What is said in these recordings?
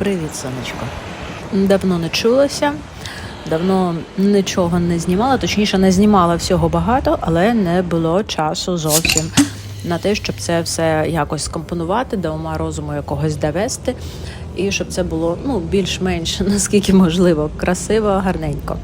Привіт, сонечко. Давно не чулася, давно нічого не знімала, точніше, не знімала всього багато, але не було часу зовсім на те, щоб це все якось скомпонувати, до ума розуму якогось довести, і щоб це було ну, більш-менш наскільки можливо, красиво, гарненько.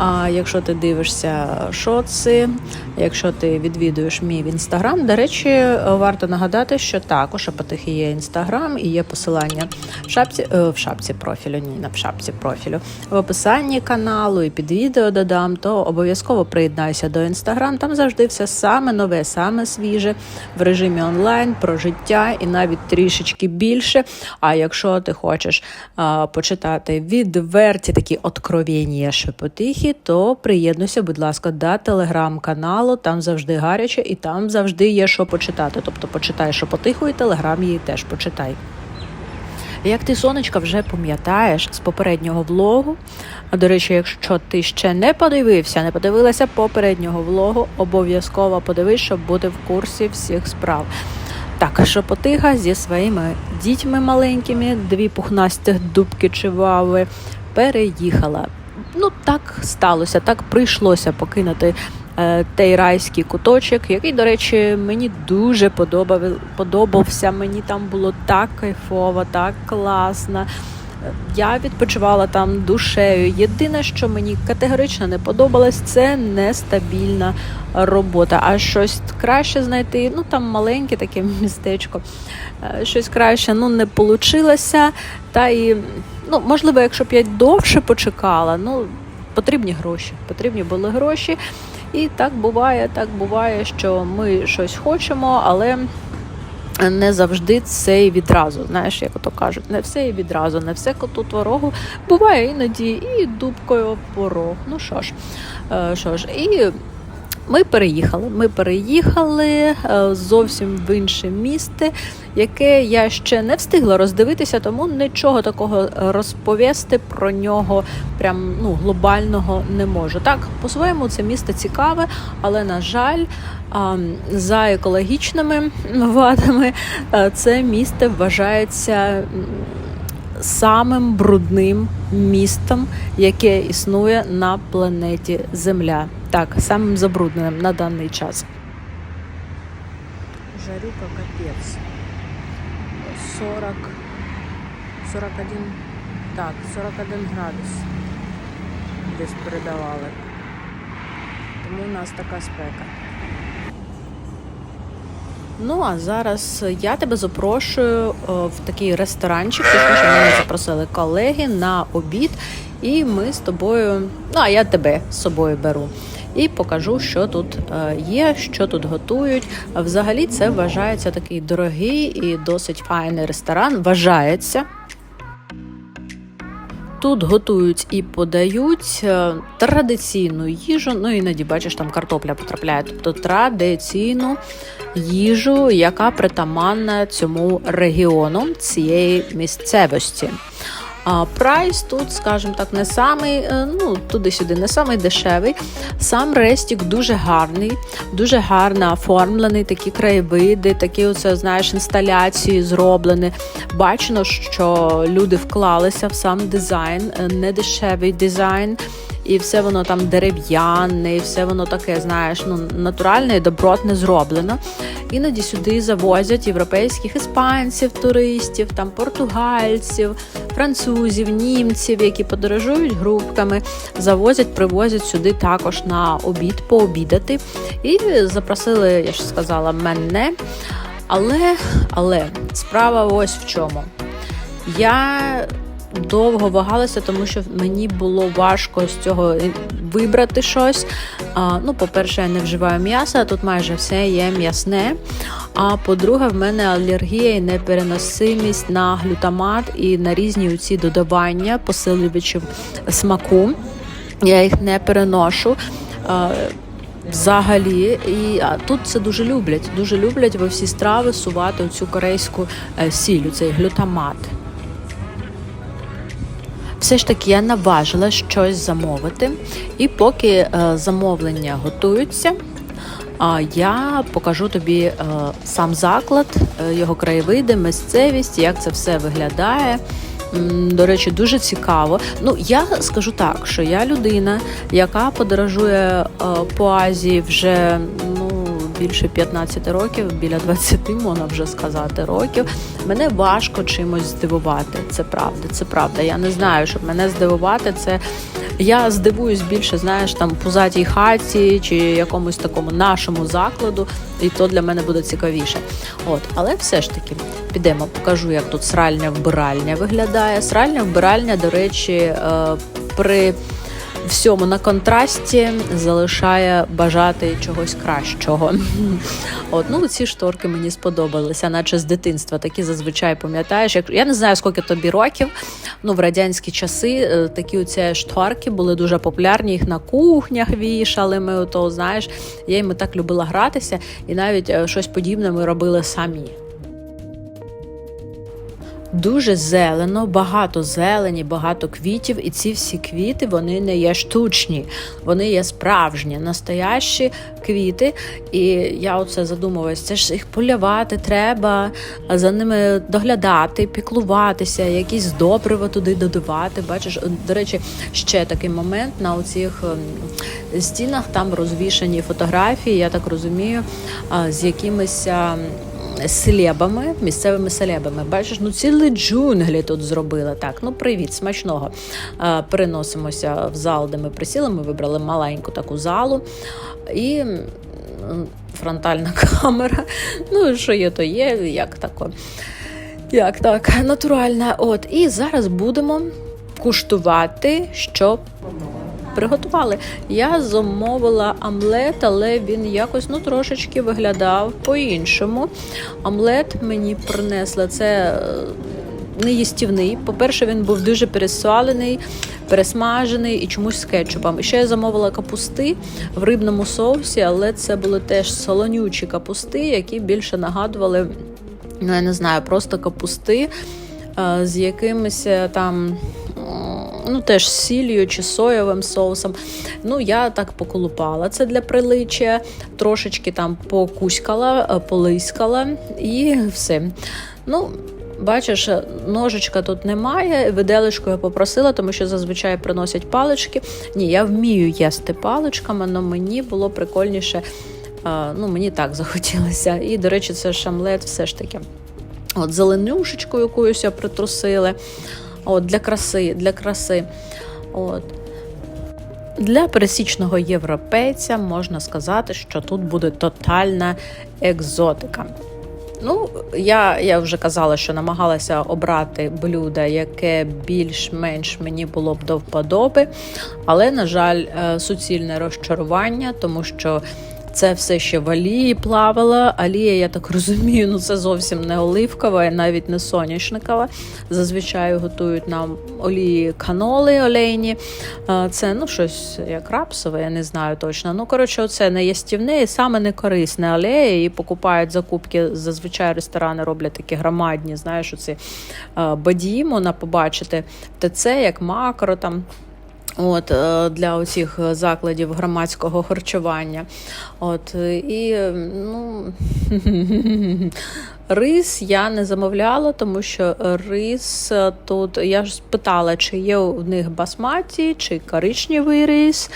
А якщо ти дивишся шоци, якщо ти відвідуєш мій інстаграм, до речі, варто нагадати, що також у Патихи є інстаграм і є посилання в шапці е, в шапці профілю, ні, на шапці профілю, в описанні каналу і під відео додам, то обов'язково приєднайся до інстаграм. Там завжди все саме нове, саме свіже в режимі онлайн про життя і навіть трішечки більше. А якщо ти хочеш а, почитати відверті такі откровення шепотихи, то приєднуйся, будь ласка, до телеграм-каналу. Там завжди гаряче і там завжди є що почитати. Тобто почитай шепотиху і телеграм її теж почитай. Як ти, сонечка, вже пам'ятаєш з попереднього влогу. А до речі, якщо ти ще не подивився, не подивилася попереднього влогу, обов'язково подивись, щоб бути в курсі всіх справ. Так, шепотига зі своїми дітьми маленькими, дві пухнастих дубки чивави, переїхала. Ну, так сталося, так прийшлося покинути е, той райський куточок, який, до речі, мені дуже подобав, подобався. Мені там було так кайфово, так класно. Я відпочивала там душею. Єдине, що мені категорично не подобалось, це нестабільна робота. А щось краще знайти. Ну там маленьке таке містечко, е, щось краще ну не вийшло. Та і ну можливо, якщо б я довше почекала, ну потрібні гроші. Потрібні були гроші. І так буває, так буває, що ми щось хочемо, але не завжди це і відразу. Знаєш, як то кажуть, не все і відразу, не все коту творогу. Буває іноді і дубкою порог. Ну що ж, е, що ж, і. Ми переїхали. Ми переїхали е, зовсім в інше місце, яке я ще не встигла роздивитися, тому нічого такого розповісти про нього прям ну глобального не можу. Так, по-своєму, це місто цікаве, але на жаль, за екологічними вадами е, це місто вважається. Самим брудним містом, яке існує на планеті Земля. Так, самим забрудненим на даний час. Жарюка капець. 40, 41, так, 41 градус десь передавали. Тому у нас така спека. Ну а зараз я тебе запрошую е, в такий ресторанчик. Точніше, мене запросили колеги на обід, і ми з тобою, ну а я тебе з собою беру. І покажу, що тут е, є, що тут готують. Взагалі, це вважається такий дорогий і досить файний ресторан. Вважається. Тут готують і подають е, традиційну їжу. Ну іноді бачиш, там картопля потрапляє. Тобто традиційну їжу, яка притаманна цьому регіону цієї місцевості. А прайс тут, скажімо так, не самий, е, ну туди-сюди, не самий дешевий. Сам рестік дуже гарний, дуже гарно оформлений, такі краєвиди, такі оце, знаєш, інсталяції зроблені. Бачно, що люди вклалися в сам дизайн, е, не дешевий дизайн. І все воно там дерев'яне, і все воно таке, знаєш, ну натуральне і добротне зроблено. Іноді сюди завозять європейських іспанців, туристів, там португальців, французів, німців, які подорожують групками, завозять, привозять сюди також на обід пообідати. І запросили, я ж сказала, мене. Але, але справа ось в чому. Я довго вагалася, тому що мені було важко з цього вибрати щось. А, ну, по-перше, я не вживаю м'яса, тут майже все є м'ясне. А по-друге, в мене алергія і непереносимість на глютамат і на різні ці додавання посилювачів смаку. Я їх не переношу. А, Взагалі, і а тут це дуже люблять. Дуже люблять во всі страви сувати цю корейську е, сіль, цей глютамат. Все ж таки я наважила щось замовити, і поки е, замовлення готуються, я покажу тобі е, сам заклад, е, його краєвиди, місцевість, як це все виглядає. До речі, дуже цікаво. Ну, я скажу так, що я людина, яка подорожує по Азії вже більше 15 років, біля 20, можна вже сказати, років. Мене важко чимось здивувати. Це правда, це правда. Я не знаю, щоб мене здивувати, це я здивуюсь більше, знаєш, там пузатій хаті чи якомусь такому нашому закладу, і то для мене буде цікавіше. От, але все ж таки підемо, покажу, як тут сральня вбиральня виглядає. Сральня вбиральня, до речі, е, при всьому на контрасті залишає бажати чогось кращого. От, ну ці шторки мені сподобалися, наче з дитинства. Такі зазвичай пам'ятаєш. Як я не знаю, скільки тобі років. Ну в радянські часи е, такі оці шторки були дуже популярні. Їх на кухнях вішали. Ми ото знаєш. Я їм так любила гратися, і навіть е, щось подібне ми робили самі. Дуже зелено, багато зелені, багато квітів, і ці всі квіти вони не є штучні, вони є справжні, настоящі квіти. І я оце задумувалась, це ж їх полявати треба, за ними доглядати, піклуватися, якісь добрива туди додавати. Бачиш, до речі, ще такий момент на оцих ем, стінах там розвішані фотографії, я так розумію, з якимись. Ем, селебами, місцевими селебами. Бачиш, ну цілі джунглі тут зробили. Так, ну привіт, смачного. Е, Переносимося в зал, де ми присіли. Ми вибрали маленьку таку залу. І фронтальна камера. Ну, що є, то є, як тако. Як так, натуральна. От, і зараз будемо куштувати, що приготували. Я замовила омлет, але він якось ну трошечки виглядав по-іншому. Омлет мені принесли це. е, Неїстівний. По-перше, він був дуже пересолений, пересмажений і чомусь з кетчупом. І ще я замовила капусти в рибному соусі, але це були теж солонючі капусти, які більше нагадували, ну я не знаю, просто капусти е, з якимись е, там. Ну, теж сіллю чи соєвим соусом. Ну, я так поколупала це для приличчя, трошечки там покуськала, е, полискала і все. Ну, Бачиш, ножичка тут немає. Виделочку я попросила, тому що зазвичай приносять палички. Ні, я вмію їсти паличками, але мені було прикольніше. е, Ну, мені так захотілося. І, до речі, це шамлет все ж таки. От зеленюшечку якусь я притрусили. От, для краси, для краси. От. Для пересічного європейця можна сказати, що тут буде тотальна екзотика. Ну, я, я вже казала, що намагалася обрати блюдо, яке більш-менш мені було б до вподоби, але, на жаль, е, суцільне розчарування, тому що це все ще в олії плавала. Олія, я так розумію, ну це зовсім не оливкова і навіть не соняшникова. Зазвичай готують нам олії каноли олейні. Це ну щось як рапсове, я не знаю точно. Ну, коротше, оце не ястівне і саме не корисне олея. І покупають закупки. Зазвичай ресторани роблять такі громадні, знаєш, оці бадії можна побачити. ТЦ, як макро там. От е, для оцих закладів громадського харчування. От і ну рис я не замовляла, тому що рис тут я ж спитала, чи є у них басматі, чи коричневий рис,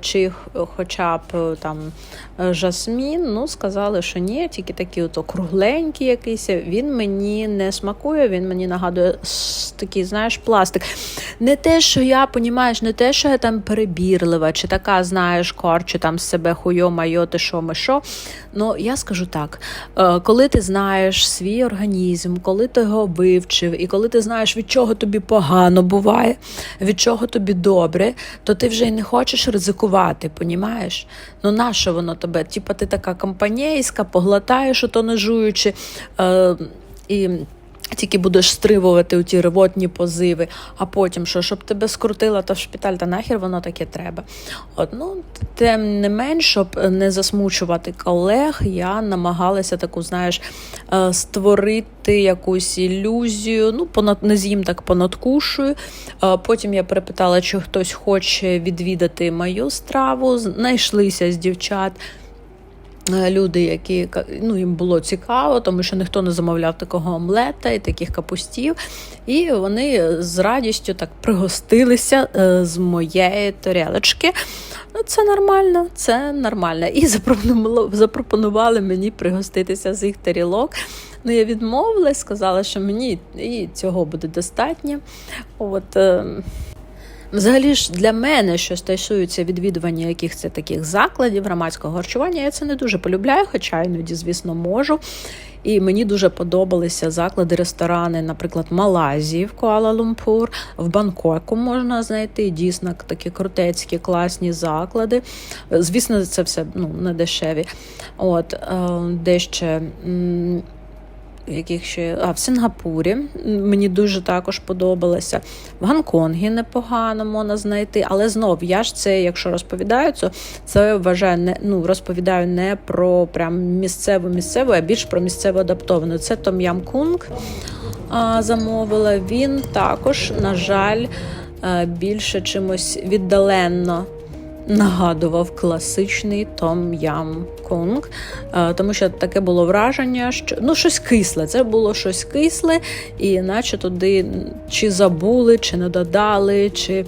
чи хоча б там жасмін. Ну, сказали, що ні, тільки такий ото кругленький якийсь. Він мені не смакує, він мені нагадує такий, знаєш, пластик. Не те, що я, понімаєш, не те, що я там перебірлива, чи така, знаєш, корчу там себе хуйо, майо, ти що, ми що. Ну, я скажу так: е, коли ти знаєш свій організм, коли ти його вивчив, і коли ти знаєш, від чого тобі погано буває, від чого тобі добре, то ти вже й не хочеш ризикувати, понімаєш? Ну, нащо воно тебе? Типа ти така компанійська, поглотаєш, ото не жуючи. Е, і тільки будеш стривувати у ті ревотні позиви, а потім що, щоб тебе скрутило та в шпиталь, та нахер воно таке треба. От, ну, тим не менш, щоб не засмучувати колег, я намагалася таку, знаєш, е, створити якусь ілюзію. Ну, понад не з'їм так понадкушую. Е, Потім я перепитала, чи хтось хоче відвідати мою страву. Знайшлися з дівчат. Е, люди, які ну, їм було цікаво, тому що ніхто не замовляв такого омлета і таких капустів. І вони з радістю так пригостилися е, з моєї тарілочки. Ну, це нормально, це нормально. І запропонували, мені пригоститися з їх тарілок. Ну, я відмовилась, сказала, що мені і цього буде достатньо. От, е, Взагалі ж для мене, що стосується відвідування якихось таких закладів громадського харчування, я це не дуже полюбляю, хоча іноді, звісно, можу. І мені дуже подобалися заклади, ресторани, наприклад, Малайзії в Куала-Лумпур, в Бангкоку можна знайти дійсно такі крутецькі, класні заклади. Звісно, це все ну, не дешеві. От, е, де ще. Яких ще а в Сингапурі мені дуже також подобалося. В Гонконгі непогано можна знайти, але знов я ж це, якщо розповідаю, то це вважаю не ну розповідаю не про прям місцеву місцеву, а більш про місцеву адаптовану. Це Том Ям Кунг а, замовила. Він також, на жаль, е, більше чимось віддаленно нагадував класичний Том Ям Кунг, е, тому що таке було враження, що ну щось кисле. Це було щось кисле, і наче туди чи забули, чи не додали, чи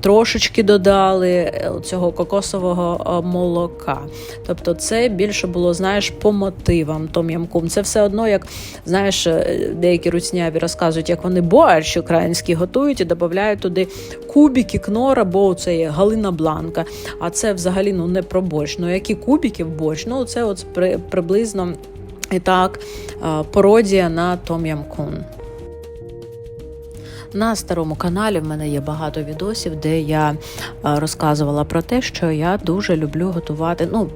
трошечки додали е, цього кокосового е, молока. Тобто це більше було, знаєш, по мотивам Том Ям Кунг. Це все одно, як знаєш, е, деякі руцняві розказують, як вони борщ український готують і додають туди кубики, кнора, бо це є галина бланка. А це взагалі ну не про борщ. Ну які кубики в борщ? Ну це от при, приблизно і так пародія на Том Ям Кун. На старому каналі в мене є багато відосів, де я е, розказувала про те, що я дуже люблю готувати. Ну,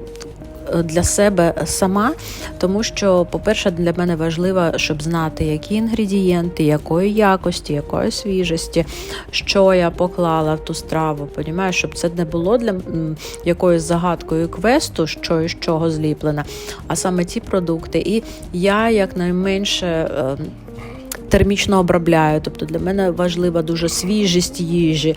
для себе сама, тому що, по-перше, для мене важливо, щоб знати, які інгредієнти, якої якості, якої свіжості, що я поклала в ту страву. Понімаєш, щоб це не було для м, якоюсь загадкою квесту, що і з чого зліплено, а саме ті продукти. І я якнайменше. Термічно обробляю. Тобто для мене важлива дуже свіжість їжі.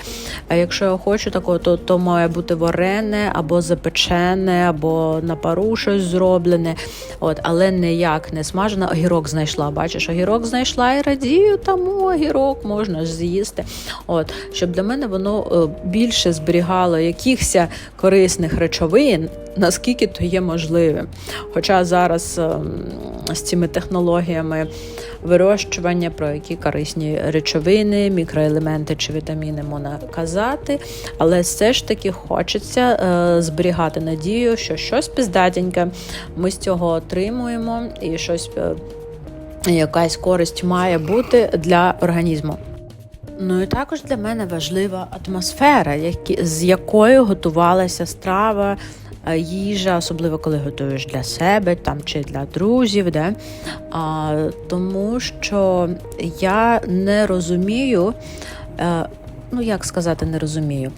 А якщо я хочу такого, то, то має бути варене або запечене, або на пару щось зроблене. От, але ніяк не смажена. Огірок знайшла. Бачиш, огірок знайшла і радію, тому огірок можна ж з'їсти. От, щоб для мене воно е, більше зберігало якихось корисних речовин. Наскільки то є можливим. Хоча зараз ем, з цими технологіями вирощування, про які корисні речовини, мікроелементи чи вітаміни можна казати, але все ж таки хочеться е, зберігати надію, що щось пиздатеньке ми з цього отримуємо, і щось е, якась користь має бути для організму. Ну і також для мене важлива атмосфера, які, з якою готувалася страва, їжа, особливо коли готуєш для себе там чи для друзів. Де? А, тому що я не розумію. Ну, як сказати, не розумію.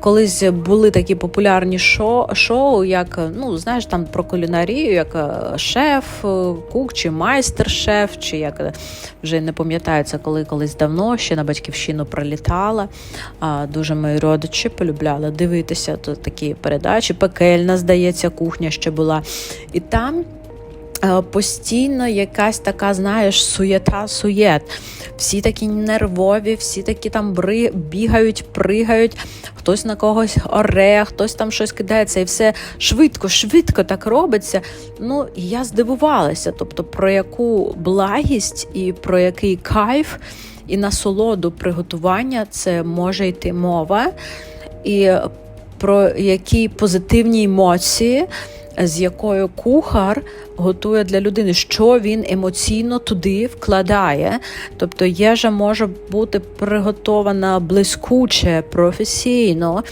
Колись були такі популярні шоу, шоу як ну, знаєш, там про кулінарію, як е, шеф, е, кук чи майстер-шеф, чи як е, вже не пам'ятаю, це коли колись давно ще на батьківщину пролітала. А, Дуже мої родичі полюбляли дивитися то такі передачі. Пекельна, здається, кухня ще була. І там. Е, Постійно якась така, знаєш, суєта-суєт. Всі такі нервові, всі такі там бри, бігають, пригають, хтось на когось оре, хтось там щось кидається, і все швидко, швидко так робиться. Ну, я здивувалася, тобто про яку благість і про який кайф і насолоду приготування це може йти мова, і про які позитивні емоції з якою кухар готує для людини, що він емоційно туди вкладає. Тобто їжа може бути приготована блискуче, професійно,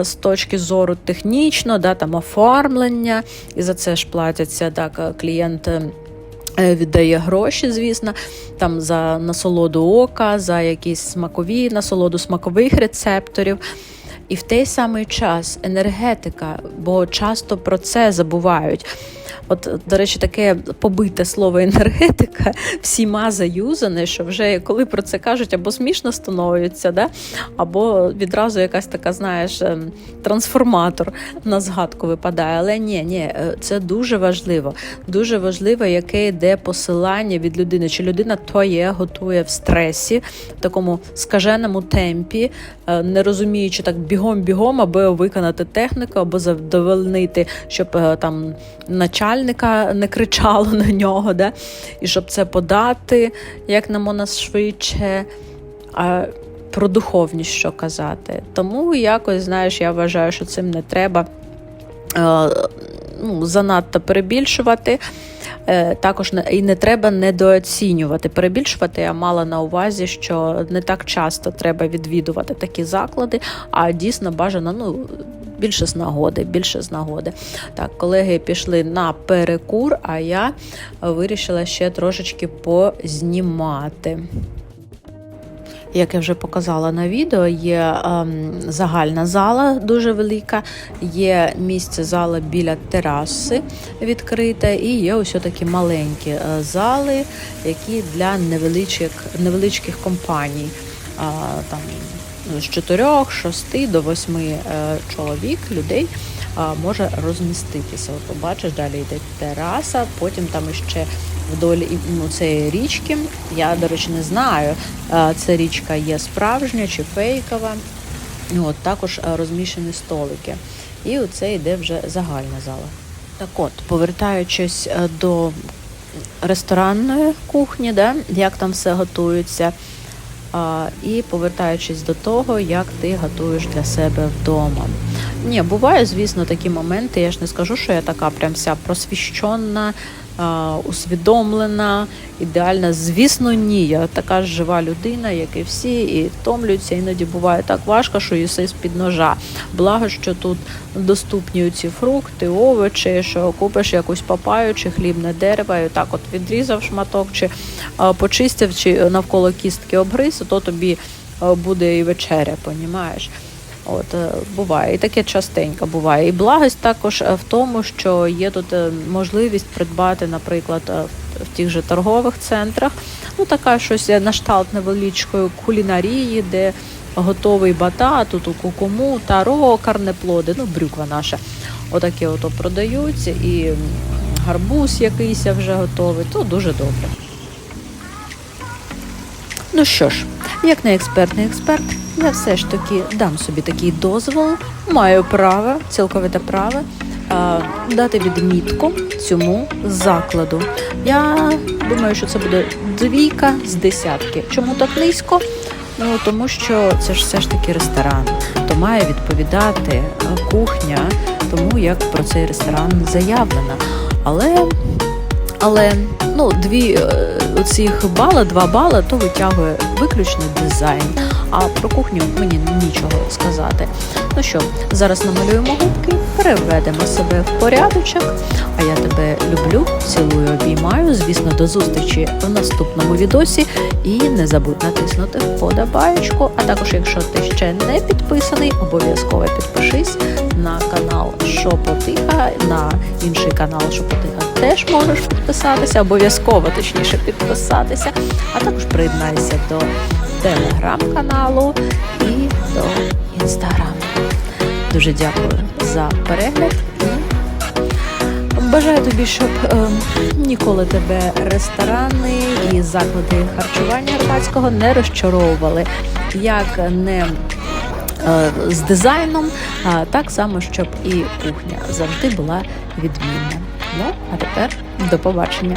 з точки зору технічно, да, там оформлення, і за це ж платяться так клієнт. е, Віддає гроші, звісно, там за насолоду ока, за якісь смакові насолоду смакових рецепторів. І в той самий час енергетика, бо часто про це забувають. От, до речі, таке побите слово енергетика всіма заюзане, що вже коли про це кажуть, або смішно становиться, да? або відразу якась така, знаєш, ем, трансформатор на згадку випадає. Але ні, ні, е, це дуже важливо. Дуже важливо, яке йде посилання від людини. Чи людина то є, готує в стресі, в такому скаженому темпі, е, не розуміючи так бігом-бігом, аби виконати техніку, або задовольнити, щоб е, там начальника не кричало на нього, да? і щоб це подати як нам у нас швидше. А про духовність що казати. Тому якось, знаєш, я вважаю, що цим не треба е, ну, занадто перебільшувати. Е, Також і не треба недооцінювати. Перебільшувати я мала на увазі, що не так часто треба відвідувати такі заклади, а дійсно бажано ну, більше з нагоди, більше з нагоди. Так, колеги пішли на перекур, а я вирішила ще трошечки познімати. Як я вже показала на відео, є ем, загальна зала дуже велика, є місце зала біля тераси відкрите, і є ось такі маленькі е, зали, які для невеличких, невеличких компаній. Там, з 4, 6 до 8 е, чоловік, людей може розміститися. От побачиш, далі йде тераса, потім там іще вдоль ну, цієї річки. Я, до речі, не знаю, е, це річка є справжня чи фейкова. От, також е, розміщені столики. І оце йде вже загальна зала. Так от, повертаючись е, до ресторанної кухні, да, як там все готується. А, і повертаючись до того, як ти готуєш для себе вдома. Ні, буває, звісно, такі моменти. Я ж не скажу, що я така прям вся просвіщена, усвідомлена, ідеальна. Звісно, ні. Я така ж жива людина, як і всі, і втомлюються. Іноді буває так важко, що їси з-під ножа. Благо, що тут доступні ці фрукти, овочі, що купиш якусь папаю чи хлібне дерево, і так от відрізав шматок, чи почистив, чи навколо кістки обгриз, то тобі буде і вечеря, понімаєш? От е, буває, і таке частенько буває. І благость також е, в тому, що є тут е, можливість придбати, наприклад, в- тих же торгових центрах, ну така щось на невеличкої кулінарії, де готовий батат, тут у кукуму, таро, карнеплоди, ну брюква наша. Отаке ото продаються, і гарбуз якийсь вже готовий, то дуже добре. Ну що ж, як не експертний експерт, я все ж таки дам собі такий дозвол, маю право, цілковите право а, дати відмітку цьому закладу. Я думаю, що це буде двійка з десятки. Чому так низько? Ну тому що це ж все ж таки ресторан, то має відповідати е, кухня тому, як про цей ресторан заявлено. Але але ну, дві е, оцих бала, два бала, то витягує виключно дизайн. А про кухню мені нічого сказати. Ну що, зараз намалюємо губки, переведемо себе в порядочок. А я тебе люблю, цілую, обіймаю. Звісно, до зустрічі в наступному відосі. І не забудь натиснути вподобаєчку. А також, якщо ти ще не підписаний, обов'язково підпишись на канал Шопотиха, на інший канал Шопотиха теж можеш підписатися, обов'язково точніше підписатися, а також приєднайся до телеграм-каналу і до інстаграму. Дуже дякую за перегляд. Бажаю тобі, щоб е, ніколи тебе ресторани і заклади харчування громадського не розчаровували, як не е, з дизайном, а так само, щоб і кухня завжди була відмінна. Ну, а тепер до побачення.